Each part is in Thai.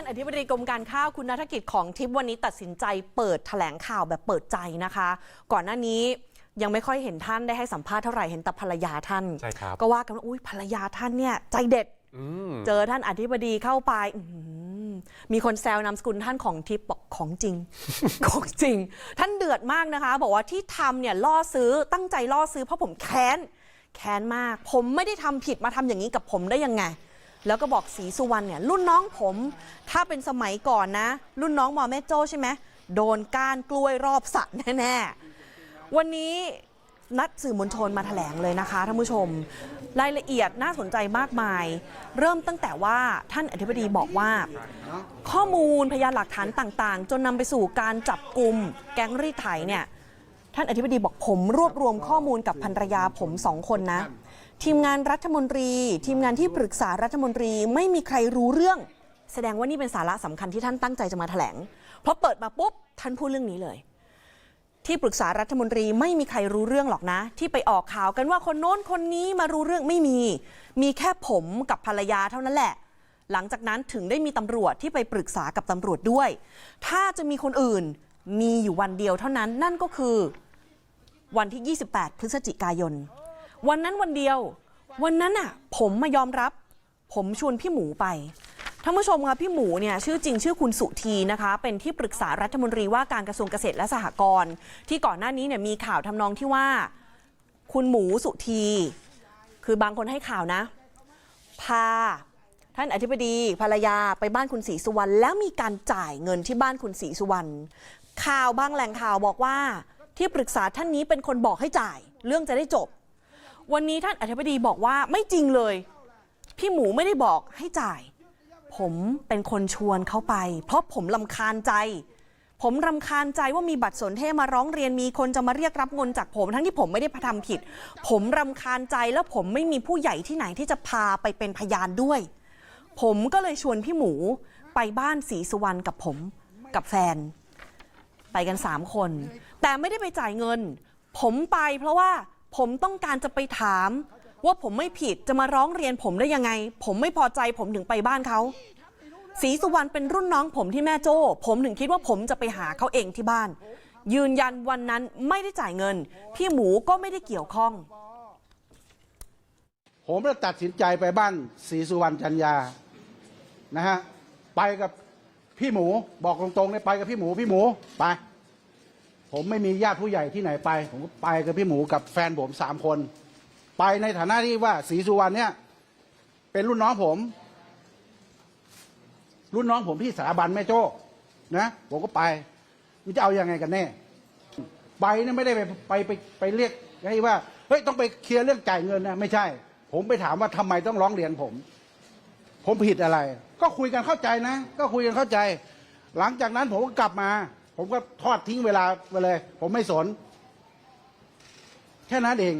านอธิบดีกรมการข้าวคุณนัฐกิจของทิพย์วันนี้ตัดสินใจเปิดแถลงข่าวแบบเปิดใจนะคะ ก่อนหน้านี้ยังไม่ค่อยเห็นท่านได้ให้สัมภาษณ์เท่าไหร่เห็นแต่ภรรยาท่าน ใช่ครับ ก็ว่ากันว่าอุ้ยภรรยาท่านเนี่ยใจเด็ด อืมเจอท่านอธิบดีเข้าไปอื้อหือมีคนแซวนามสกุลท่านของทิพย์บอกของจริง ของจริง ท่านเดือดมากนะคะ บอกว่าที่ทำเนี่ยล่อซื้อตั้งใจล่อซื้อเพราะผมแค้น แค้นมาก ผมไม่ได้ทำผิดมาทำอย่างนี้กับผมได้ยังไง แล้วก็บอกสีสุวรรณเนี่ยรุ่นน้องผม ถ้าเป็นสมัยก่อนนะ รุ่นน้องหมอแม่โจ้ใช่ไหมโดนก้านกล้วยรอบสระแน่ๆ วันนี้นัดสื่อมวลชนมาแถลงเลยนะคะท่านผู้ชม รายละเอียดน่าสนใจมากมาย เริ่มตั้งแต่ว่าท่านอธิบดีบอกว่า ข้อมูลพยานหลักฐานต่างๆ จนนำไปสู่การจับกลุ่มแก๊งรีดไถเนี่ยท่านอธิบดีบอกผมรวบรวมข้อมูลกับภรรยาผมสองคนนะ ทีมงานรัฐมนตรี ทีมงานที่ปรึกษารัฐมนตรีไม่มีใครรู้เรื่อง แสดงว่านี่เป็นสาระสำคัญที่ท่านตั้งใจจะมาแถลงเพราะเปิดมาปุ๊บท่านพูดเรื่องนี้เลย ที่ปรึกษารัฐมนตรีไม่มีใครรู้เรื่องหรอกนะ ที่ไปออกข่าวกันว่าคนโน้นคนนี้มารู้เรื่องไม่มี มีแค่ผมกับภรรยาเท่านั้นแหละ หลังจากนั้นถึงได้มีตำรวจที่ไปปรึกษากับตำรวจด้วย ถ้าจะมีคนอื่นมีอยู่วันเดียวเท่านั้นนั่นก็คือ วันที่ 28 พฤศจิกายน วันนั้นวันเดียว วันนั้นอะ ผมมายอมรับ ผมชวนพี่หมูไปท่านผู้ชมคะพี่หมูเนี่ยชื่อจริงชื่อคุณสุธีนะคะ เป็นที่ปรึกษารัฐมนตรีว่าการกระทรวงเกษตรและสหกรณ์ที่ก่อนหน้านี้เนี่ยมีข่าวทำนองที่ว่า คุณหมูสุธี คือบางคนให้ข่าวนะ พา ท่านอธิบดีภรรยาไปบ้านคุณศรีสุวรรณแล้วมีการจ่ายเงินที่บ้านคุณศรีสุวรรณข่าวบางแหล่งข่าวบอกว่า ที่ปรึกษาท่านนี้เป็นคนบอกให้จ่าย เรื่องจะได้จบ วันนี้ท่านอธิบดีบอกว่าไม่จริงเลย พี่หมูไม่ได้บอกให้จ่าย ผมเป็นคนชวนเขาไป เพราะผมลำคาญใจ ผมรำคาญใจว่ามีบัตรสนเทมาร้องเรียนมีคนจะมาเรียกรับเงินจากผม ทั้งที่ผมไม่ได้ทำผิด ผมรำคาญใจแล้วผมไม่มีผู้ใหญ่ที่ไหนที่จะพาไปเป็นพยานด้วย ผมก็เลยชวนพี่หมูไปบ้านศรีสุวรรณกับผมกับแฟน ไปกันสามคน แต่ไม่ได้ไปจ่ายเงิน ผมไปเพราะว่า ผมต้องการจะไปถาม ว่าผมไม่ผิดจะมาร้องเรียนผมได้ยังไง ผมไม่พอใจผมถึงไปบ้านเขาศรีสุวรรณเป็นรุ่นน้องผมที่แม่โจ้ ผมถึงคิดว่าผมจะไปหาเขาเองที่บ้าน ยืนยันวันนั้นไม่ได้จ่ายเงิน พี่หมูก็ไม่ได้เกี่ยวข้อง ผมได้ตัดสินใจไปบ้านศรีสุวรรณจันยานะฮะไปกับพี่หมูบอกตรงๆเลยไปกับพี่หมูพี่หมูไป ผมไม่มีญาติผู้ใหญ่ที่ไหนไป ผมก็ไปกับพี่หมูกับแฟนผมสามคน ไปในฐานะที่ว่าศรีสุวรรณเนี่ยเป็นรุ่นน้องผม รุ่นน้องผมที่สถาบันแม่โจ้นะผมก็ไปมันจะเอายังไงกันแน่ไปเนี่ยไม่ได้ไปไปไปไปเรียกให้ว่าเฮ้ยต้องไปเคลียร์เรื่องจ่ายเงินนะไม่ใช่ ผมไปถามว่าทำไมต้องร้องเรียนผม ผมผิดอะไร ก็คุยกันเข้าใจนะ ก็คุยกันเข้าใจ หลังจากนั้นผมก็กลับมา ผมก็ทอดทิ้งเวลาไปเลย ผมไม่สน แค่นั้นเอง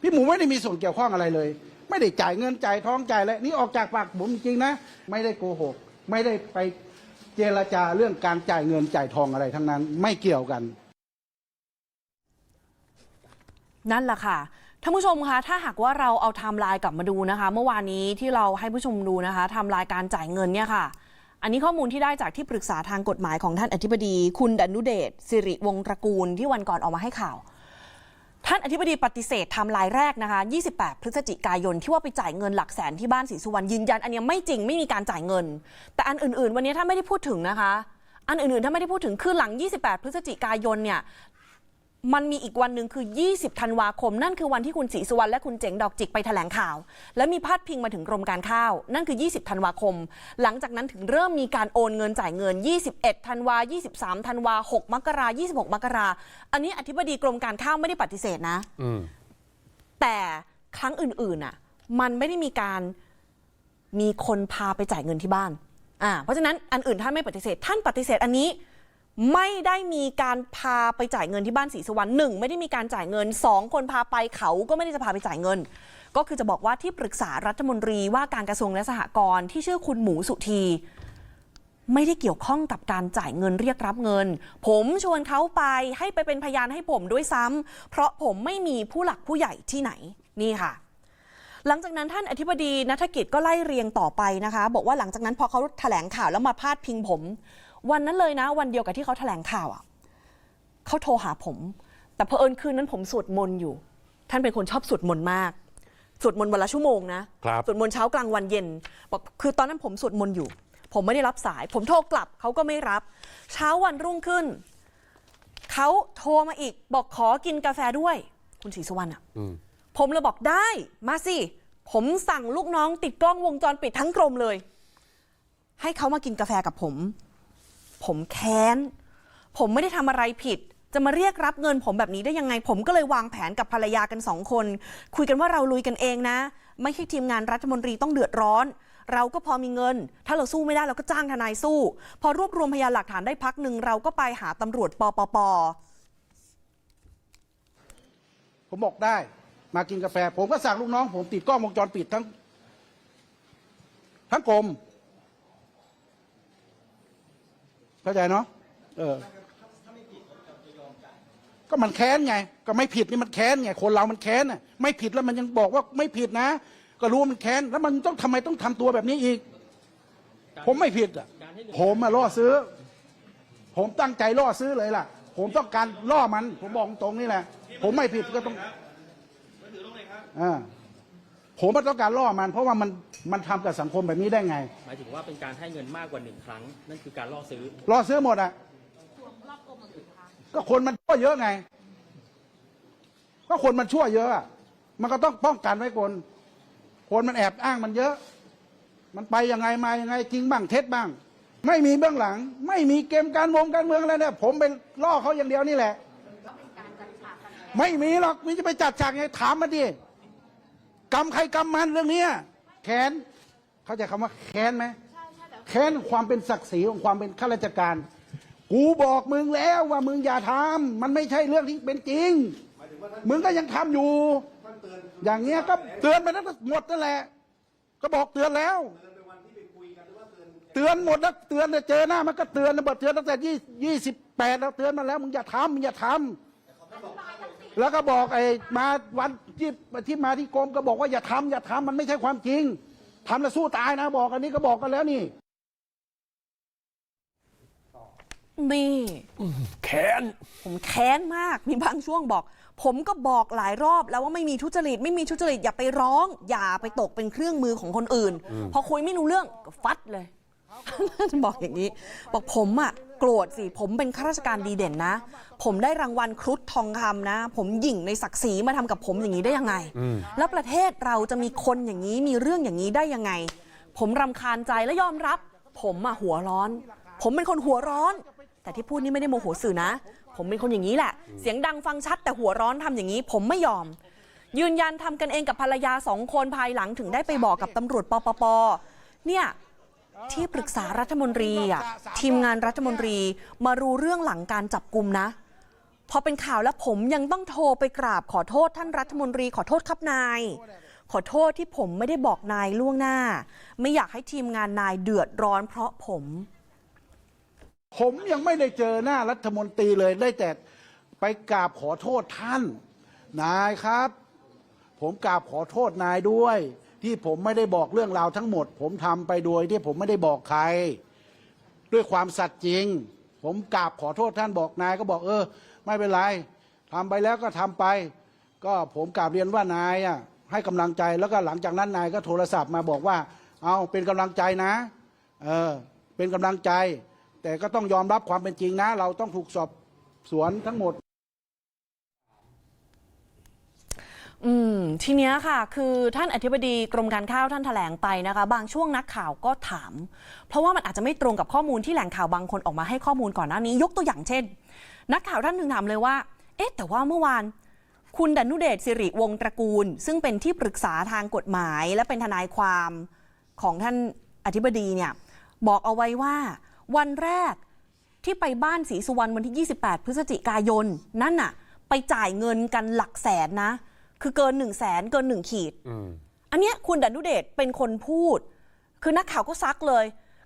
พี่หมูไม่ได้มีส่วนเกี่ยวข้องอะไรเลย ไม่ได้จ่ายเงินจ่ายท้องจ่ายอะไรนี่ออกจากปากผมจริงนะ ไม่ได้โกหก ไม่ได้ไปเจรจาเรื่องการจ่ายเงินจ่ายทองอะไรทั้งนั้น ไม่เกี่ยวกัน นั่นแหละค่ะท่านผู้ชมคะถ้าหากว่าเราเอาไทม์ไลน์กลับมาดูนะคะ เมื่อวานนี้ที่เราให้ผู้ชมดูนะคะไทม์ไลน์การจ่ายเงินเนี่ยค่ะ อันนี้ข้อมูลที่ได้จากที่ปรึกษาทางกฎหมายของท่านอธิบดี คุณดนุเดชสิริวงศ์ตระกูลที่วันก่อนออกมาให้ข่าว ท่านอธิบดีปฏิเสธไทำลายแรกนะคะ 28 พฤศจิกายนที่ว่าไปจ่ายเงินหลักแสนที่บ้านศรีสุวรรณยืนยัน อันนี้ไม่จริงไม่มีการจ่ายเงิน แต่อันอื่น ๆ วันนี้ท่านไม่ได้พูดถึงนะคะ อันอื่นๆท่านไม่ได้พูดถึงคือหลัง 28 พฤศจิกายนเนี่ย มันมีอีกวันหนึ่งคือ 20 ธันวาคม นั่นคือวันที่คุณศรีสุวรรณและคุณเจ๋งดอกจิกไปแถลงข่าว และมีพาดพิงมาถึงกรมการข้าว นั่นคือ 20 ธันวาคม หลังจากนั้นถึงเริ่มมีการโอนเงินจ่ายเงิน 21 ธันวา 23 ธันวา 6 มกรา 26 มกรา อันนี้อธิบดีกรมการข้าวไม่ได้ปฏิเสธนะอืมแต่ครั้งอื่นๆอะ มันไม่ได้มีการมีคนพาไปจ่ายเงินที่บ้าน อ่า เพราะฉะนั้นอันอื่นท่านไม่ปฏิเสธ ท่านปฏิเสธอันนี้ ไม่ได้มีการพาไปจ่ายเงินที่บ้านศรีสุวรรณหนึ่งไม่ได้มีการจ่ายเงินสองคนพาไปเขาก็ไม่ได้จะพาไปจ่ายเงิน ก็คือจะบอกว่าที่ปรึกษารัฐมนตรีว่าการกระทรวงและสหกรณ์ที่ชื่อคุณหมูสุธีไม่ได้เกี่ยวข้องกับการจ่ายเงินเรียกรับเงิน ผมชวนเขาไปให้ไปเป็นพยานให้ผมด้วยซ้ำเพราะผมไม่มีผู้หลักผู้ใหญ่ที่ไหนนี่ค่ะ หลังจากนั้นท่านอธิบดีนัฐกิจก็ไล่เรียงต่อไปนะคะ บอกว่าหลังจากนั้นพอเขาแถลงข่าวแล้วมาพาดพิงผม วันนั้นเลยนะ วันเดียวกับที่เขาแถลงข่าวอะเขาโทรหาผม แต่เพอเอิญคืนนั้นผมสวดมนต์อยู่ ท่านเป็นคนชอบสวดมนต์มากสวดมนต์วันละชั่วโมงนะครับ สวดมนต์เช้ากลางวันเย็นบอกคือตอนนั้นผมสวดมนต์อยู่ ผมไม่ได้รับสาย ผมโทรกลับเขาก็ไม่รับ เช้าวันรุ่งขึ้นเขาโทรมาอีก บอกขอกินกาแฟด้วย คุณศรีสุวรรณอะอืม ผมเลยบอกได้มาสิ ผมสั่งลูกน้องติดกล้องวงจรปิดทั้งกรมเลย ให้เขามากินกาแฟกับผม ผมแค้น ผมไม่ได้ทำอะไรผิด จะมาเรียกรับเงินผมแบบนี้ได้ยังไง ผมก็เลยวางแผนกับภรรยากันสองคน คุยกันว่าเราลุยกันเองนะ ไม่ให้ทีมงานรัฐมนตรีต้องเดือดร้อน เราก็พอมีเงิน ถ้าเราสู้ไม่ได้เราก็จ้างทนายสู้ พอรวบรวมพยานหลักฐานได้พักหนึ่งเราก็ไปหาตำรวจปปปผมบอกได้ มากินกาแฟ ผมก็สั่งลูกน้อง ผมติดกล้องวงจรปิดทั้ง ทั้งกรม เข้าใจเนาะเออก็มันแค้นไง ก็ไม่ผิดนี่มันแค้นไงคนเรามันแค้นน่ะไม่ผิดแล้วมันยังบอกว่าไม่ผิดนะ ก็รู้ว่ามันแค้นแล้วมันต้องทำไมต้องทำตัวแบบนี้อีก ผมไม่ผิดอะผมมาล่อซื้อ ผมตั้งใจล่อซื้อเลยล่ะ ผมต้องการล่อมัน ผมบอกตรงนี่แหละ ผมไม่ผิดก็ต้องอ่า ผมมันต้องการล่อมัน เพราะว่ามันมันทำกับสังคมแบบนี้ได้ไง หมายถึงว่าเป็นการให้เงินมากกว่าหนึ่งครั้ง นั่นคือการล่อซื้อล่อซื้อหมดอะก็คนมันชั่วเยอะไง ก็คนมันชั่วเยอะอะมันก็ต้องป้องกันไว้ก่อนคนมันแอบอ้างมันเยอะ มันไปยังไงมายังไงจริงบ้างเท็จบ้าง ไม่มีเบื้องหลัง ไม่มีเกมการวงการเมืองอะไรเนี่ย ผมเป็นล่อเขาอย่างเดียวนี่แหละไม่มีหรอกมันจะไปจัดฉากไงถามมาดิ กรรมใครกรรมมันเรื่องเนี้ยแค้นเข้าใจคำว่าแค้นไหมแค้นความเป็นศักดิ์ศรีของความเป็นข้าราชการ กูบอกมึงแล้วว่ามึงอย่าทำมันไม่ใช่เรื่องที่เป็นจริง มึงก็ยังทำอยู่ อย่างเงี้ยก็เตือนไปนั้นหมดนั่นแหละ ก็บอกเตือนแล้ว เตือนหมดแล้วเตือนเนี่ยเจอหน้ามันก็เตือนนะบอกเตือนตั้งแต่ยี่ยี่สิบแปดแล้วเตือนมาแล้วมึงอย่าทำมึงอย่าทำ แล้วก็บอกไอ้มาวันที่ที่มาที่กรมก็บอกว่าอย่าทำอย่าทำมันไม่ใช่ความจริงทำแล้วสู้ตายนะบอกอันนี้ก็บอกกันแล้วนี่ นี่ แค้น ผมแค้นมากมีบางช่วงบอก ผมก็บอกหลายรอบแล้วว่าไม่มีทุจริต ไม่มีทุจริตอย่าไปร้อง อย่าไปตกเป็นเครื่องมือของคนอื่น พอคุยไม่รู้เรื่องก็ฟัดเลย บอกอย่างนี้ บอกผมอะโกรธสิ ผมเป็นข้าราชการดีเด่นนะ ผมได้รางวัลครุฑทองคำนะ ผมหยิ่งในศักดิ์ศรีมาทำกับผมอย่างนี้ได้ยังไง แล้วประเทศเราจะมีคนอย่างนี้มีเรื่องอย่างนี้ได้ยังไง ผมรำคาญใจและยอมรับ ผมอะหัวร้อน ผมเป็นคนหัวร้อน แต่ที่พูดนี่ไม่ได้โมโหสื่อนะ ผมเป็นคนอย่างนี้แหละ เสียงดังฟังชัด แต่หัวร้อนทำอย่างนี้ ผมไม่ยอม ยืนยันทำกันเองกับภรรยาสองคนภายหลังถึงได้ไปบอกกับตำรวจปปปเนี่ย ที่ปรึกษารัฐมนตรีอะทีมงานรัฐมนตรีมารู้เรื่องหลังการจับกลุ่มนะ พอเป็นข่าวแล้วผมยังต้องโทรไปกราบขอโทษท่านรัฐมนตรี ขอโทษครับนาย ขอโทษที่ผมไม่ได้บอกนายล่วงหน้า ไม่อยากให้ทีมงานนายเดือดร้อน เพราะผม ผมยังไม่ได้เจอหน้ารัฐมนตรีเลยได้แต่ไปกราบขอโทษท่าน นายครับ ผมกราบขอโทษนายด้วย ที่ผมไม่ได้บอกเรื่องราวทั้งหมด ผมทำไปโดยที่ผมไม่ได้บอกใคร ด้วยความสัตย์จริง ผมกราบขอโทษท่านบอกนายก็บอกเออ ไม่เป็นไรทำไปแล้วก็ทำไป ก็ผมกราบเรียนว่านายอะให้กำลังใจแล้วก็หลังจากนั้นนายก็โทรศัพท์มาบอกว่า เอาเป็นกำลังใจนะเออเป็นกำลังใจ แต่ก็ต้องยอมรับความเป็นจริงนะ เราต้องถูกสอบสวนทั้งหมด อืมทีเนี้ยค่ะ คือท่านอธิบดีกรมการข้าวท่านแถลงไปนะคะ บางช่วงนักข่าวก็ถาม เพราะว่ามันอาจจะไม่ตรงกับข้อมูลที่แหล่งข่าวบางคนออกมาให้ข้อมูลก่อนหน้านี้ ยกตัวอย่างเช่น นักข่าวท่านหนึ่งถามเลยว่า เอ๊ะแต่ว่าเมื่อวาน คุณดนุเดชสิริวงศ์ตระกูล ซึ่งเป็นที่ปรึกษาทางกฎหมาย และเป็นทนายความของท่านอธิบดีเนี่ยบอกเอาไว้ว่า วันแรกที่ไปบ้านศรีสุวรรณวันที่ 28 พฤศจิกายน นั่นน่ะ ไปจ่ายเงินกันหลักแสนนะ คือเกิน1นึ่งแสนเกิน 1 ขีดอืมอันเนี้ยคุณดนุเดชเป็นคนพูด คือนักข่าวก็ซักเลย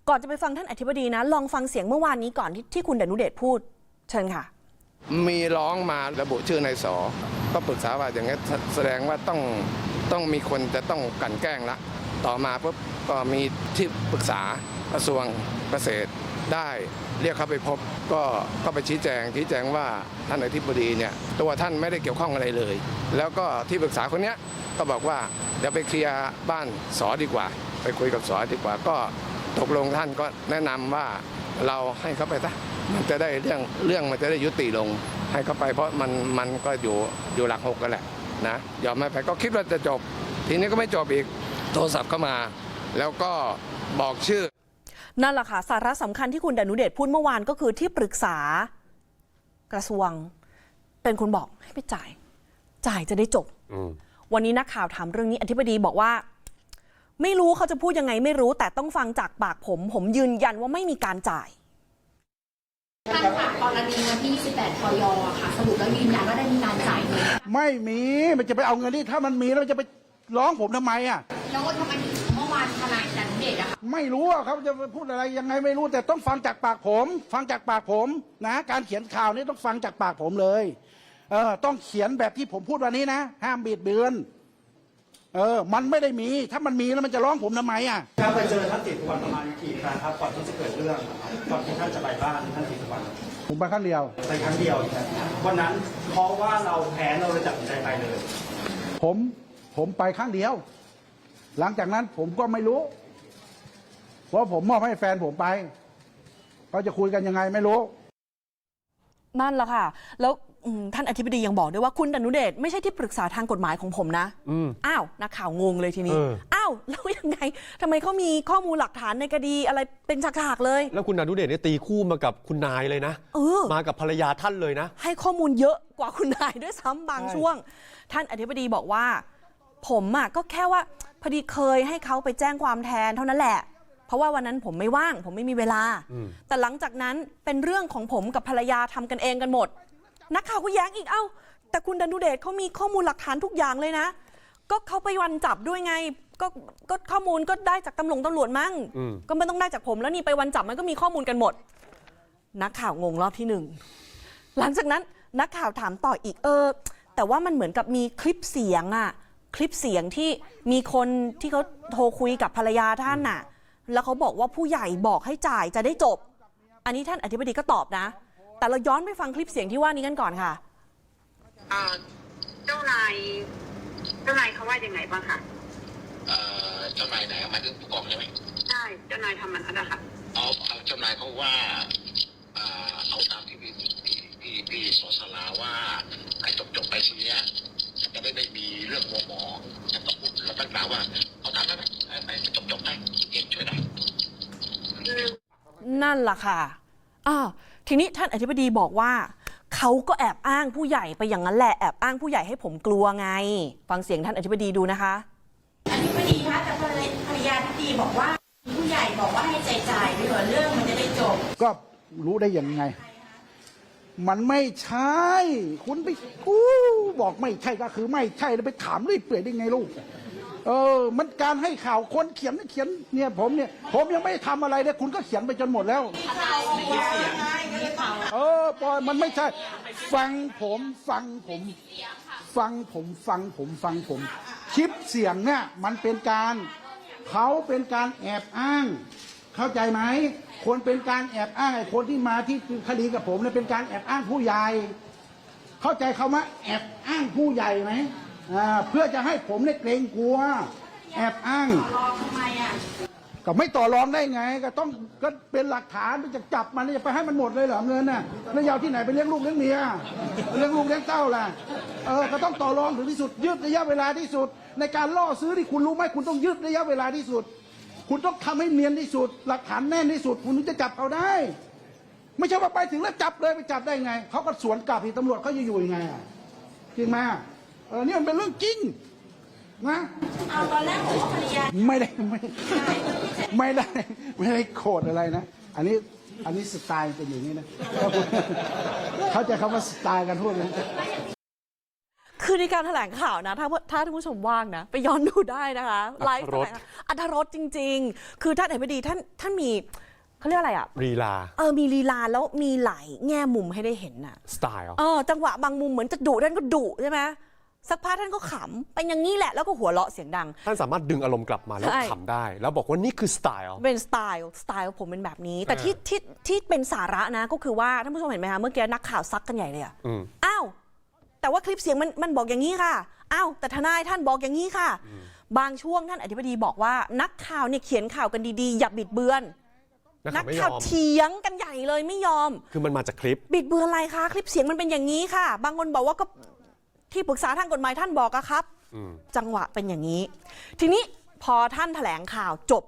ก่อนจะไปฟังท่านอธิบดีนะ ลองฟังเสียงเมื่อวานนี้ก่อนที่ที่คุณดนุเดชพูด เชิญค่ะ มีร้องมาระบุชื่อนายสอก็ปรึกษาว่าอย่างนี้แสแสดงว่าต้องต้องมีคนจะต้องกลันแกล้งละต่อมาปุ๊บก็มีที่ปรึกษากระทรวงเกษตรได้ เรียกเขาไปพบก็ก็ไปชี้แจงชี้แจงว่าท่านอธิบดีเนี่ยตัวท่านไม่ได้เกี่ยวข้องอะไรเลย แล้วก็ที่ปรึกษาคนเนี้ยก็บอกว่าเดี๋ยวไปเคลียร์บ้านสอดีกว่า ไปคุยกับสอดีกว่า ก็ตกลงท่านก็แนะนำว่าเราให้เขาไปซะมันจะได้เรื่องเรื่องมันจะได้ยุติลงให้เขาไป เพราะมันมันก็อยู่อยู่หลักหกกันแหละนะยอมไม่ไปก็คิดว่าจะจบ ทีนี้ก็ไม่จบอีกโทรศัพท์เข้ามา แล้วก็บอกชื่อ นั่นแหละค่ะสาระสำคัญที่คุณดนุเดชพูดเมื่อวานก็คือที่ปรึกษากระทรวง เป็นคนบอกให้ไปจ่าย จ่ายจะได้จบวันนี้นักข่าวถามเรื่องนี้อธิบดีบอกว่า ไม่รู้เขาจะพูดยังไงไม่รู้ แต่ต้องฟังจากปากผม ผมยืนยันว่าไม่มีการจ่ายท่านค่ะกรณีวันที่ 28พยอะค่ะ สรุปแล้วยืนยันว่าได้มีการจ่ายเงินไม่มีมันจะไปเอาเงินที่ถ้ามันมีแล้วมันจะไปร้องผมทำไมอะแล้วทำไมถึงเมื่อวานทนายจัน เดชอะค่ะไม่รู้ว่าเขาจะพูดอะไรยังไงไม่รู้แต่ต้องฟังจากปากผม ฟังจากปากผมนะการเขียนข่าวนี่ต้องฟังจากปากผมเลยเออต้องเขียนแบบที่ผมพูดวันนี้นะ ห้ามบิดเบือนเออ มันไม่ได้มี ถ้ามันมีแล้วมันจะร้องผมทำไมอะครับไปเจอท่านติดสุวรรณประมาณกี่ครั้งครับก่อนที่จะเกิดเรื่องครับก่อนที่ท่านจะไปบ้านท่านติดสุวรรณผมไปครั้งเดียวไปครั้งเดียวครับวันนั้นเพราะว่าเราแพ้เราเลยตัดสินใจไปเลย ผมผมไปครั้งเดียว หลังจากนั้นผมก็ไม่รู้ เพราะผมมอบให้แฟนผมไปเขาจะคุยกันยังไงไม่รู้ นั่นแหละค่ะ แล้วอืมท่านอธิบดียังบอกด้วยว่าคุณดนุเดชไม่ใช่ที่ปรึกษาทางกฎหมายของผมนะอ้าวนักข่าวงงเลยทีนี้ เออ อ้าวแล้วยังไงทำไมเขามีข้อมูลหลักฐานในคดีอะไรเป็นฉากๆเลย แล้วคุณอนุเดชเนี่ยตีคู่มากับคุณนายเลยนะ เออ มากับภรรยาท่านเลยนะ ให้ข้อมูลเยอะกว่าคุณนายด้วยซ้ำบางใช่ช่วง ท่านอธิบดีบอกว่า ผมอะก็แค่ว่าพอดีเคยให้เขาไปแจ้งความแทนเท่านั้นแหละ เพราะว่าวันนั้นผมไม่ว่าง ผมไม่มีเวลา แต่หลังจากนั้นเป็นเรื่องของผมกับภรรยาทำกันเองกันหมด นักข่าวก็แย้งอีกเอ้า แต่คุณดันดูเดชเขามีข้อมูลหลักฐานทุกอย่างเลยนะ ก็เขาไปวันจับด้วยไงก็ก็ข้อมูลก็ได้จากตำรวจตำรวจมั้งอืมก็ไม่ต้องได้จากผมแล้วนี่ไปวันจับมันก็มีข้อมูลกันหมด นักข่าวงงรอบที่หนึ่งหลังจากนั้นนักข่าวถามต่ออีกเออ แต่ว่ามันเหมือนกับมีคลิปเสียงอะคลิปเสียงที่มีคนที่เขาโทรคุยกับภรรยาท่านน่ะ แล้วเขาบอกว่าผู้ใหญ่บอกให้จ่ายจะได้จบ อันนี้ท่านอธิบดีก็ตอบนะ แต่เราย้อนไปฟังคลิปเสียงที่ว่านี้กันก่อนค่ะเอ่อเจ้านายเจ้านายเขาว่ายังไงบ้างคะเอ่อเจ้านายไหนเอามาถึงผู้กองใช่ไหมใช่เจ้านายทำมันนะคะเอาเอาเจ้านายเขาว่าเอ่อเอาตามที่พี่พี่พี่พี่สอสลาว่าไอ้จบจบๆไปทีเนี้ยจะได้ไม่มีเรื่องมัวหมองจะต้องพูดแล้วตั้งแต่ว่าเอาตามนั้นนะ ไปจบจบๆไปเก่งช่วยได้นั่นล่ะค่ะอ้าวทีนี้ท่านอธิบดีบอกว่า เขาก็แอบอ้างผู้ใหญ่ไปอย่างนั้นแหละแอบอ้างผู้ใหญ่ให้ผมกลัวไง ฟังเสียงท่านอธิบดีดูนะคะ อธิบดีคะแต่ภรรยภรรยาที่ดีบอกว่า ผู้ใหญ่บอกว่าให้ใจจ่ายด้วยเหรอเรื่องมันจะได้จบ ก็รู้ได้ยังไง มันไม่ใช่ คุณไปกูบอกไม่ใช่ก็คือไม่ใช่แล้วไปถามเรื่อยเปื่อยได้ไงลูก เออ มันการให้ข่าวคนเขียนเขียนเนี่ยผมเนี่ย ผมยังไม่ได้ทำอะไรเลยคุณก็เขียนไปจนหมดแล้ว เออปอยมันไม่ใช่ ฟังผมฟังผม ฟังผมฟังผมฟังผม คลิปเสียงเนี่ยมันเป็นการเขาเป็นการแอบอ้าง เข้าใจไหมควรเป็นการแอบอ้างไอ้คนที่มาที่คดีกับผมเนี่ยเป็นการแอบอ้างผู้ใหญ่ เข้าใจคำว่าแอบอ้างผู้ใหญ่ไหม อ่าเพื่อจะให้ผมเนี่ยเกรงกลัว แอบอ้าง รอทำไมอะก็ไม่ต่อรองได้ไง ก็ต้องก็เป็นหลักฐานจะจับมันจะไปให้มันหมดเลยเหรอเงินน่ะแล้วยาวที่ไหนไปเลี้ยงลูกเลี้ยงเมียเลี้ยงลูกเลี้ยงเต้าล่ะเออก็ต้องต่อรองถึงที่สุดยืดระยะเวลาที่สุด ในการล่อซื้อที่คุณรู้ไหมคุณต้องยืดระยะเวลาที่สุด คุณต้องทำให้เนียนที่สุด หลักฐานแน่นที่สุด คุณถึงจะจับเขาได้ ไม่ใช่ว่าไปถึงแล้วจับเลยไปจับได้ไงเขาก็สวนกลับที่ตำรวจเขาจะอยู่ยังไงอะจริงไหม เออนี่มันเป็นเรื่องจริงนะเอาตอนแรกบอกว่าภรรยาไม่ได้ไม่ไม่ได้ไม่ได้โกรธอะไรนะ อันนี้อันนี้สไตล์เป็นอย่างนี้นะ เขาใจะคำว่าสไตล์กันพูดนะคือในการแถลงข่าวนะ ถ้าถ้าท่านผู้ชมว่างนะ ไปย้อนดูได้นะคะไลฟ์อรรถรสแถลงอัธรสจริง ๆ คือท่านอธิบดีท่านท่านมีเขาเรียกอะไรอะรีลา เออมีลีลาแล้วมีหลายแง่มุมให้ได้เห็นน่ะสไตล์เหรอเออจังหวะบางมุมเหมือนจะดุท่านก็ดุใช่ไหม สักพักท่านก็ขำเป็นอย่างนี้แหละแล้วก็หัวเราะเสียงดัง ท่านสามารถดึงอารมณ์กลับมาแล้วใช่ ขำได้ แล้วบอกว่านี่คือสไตล์ เป็นสไตล์สไตล์ของผมเป็นแบบนี้ แต่อ่าที่ที่ที่เป็นสาระนะก็คือว่าท่านผู้ชมเห็นไหมคะเมื่อกี้นักข่าวซักกันใหญ่เลยอะอืม อ้าวแต่ว่าคลิปเสียงมันมันบอกอย่างนี้ค่ะอ้าวแต่ทนายท่านบอกอย่างนี้ค่ะ บางช่วงท่านอธิบดีบอกว่า นักข่าวเนี่ยเขียนข่าวกันดีๆอย่าบิดเบือน นักข่าวไม่ยอม เถียงกันใหญ่เลยไม่ยอม คือมันมาจากคลิป บิดเบือนอะไรคะ คลิปเสียงมันเป็นอย่างนี้ค่ะ บางคนบอกว่าก็ ที่ปรึกษาทางกฎหมายท่านบอกอะครับอืมจังหวะเป็นอย่างนี้ ทีนี้พอท่านแถลงข่าวจบ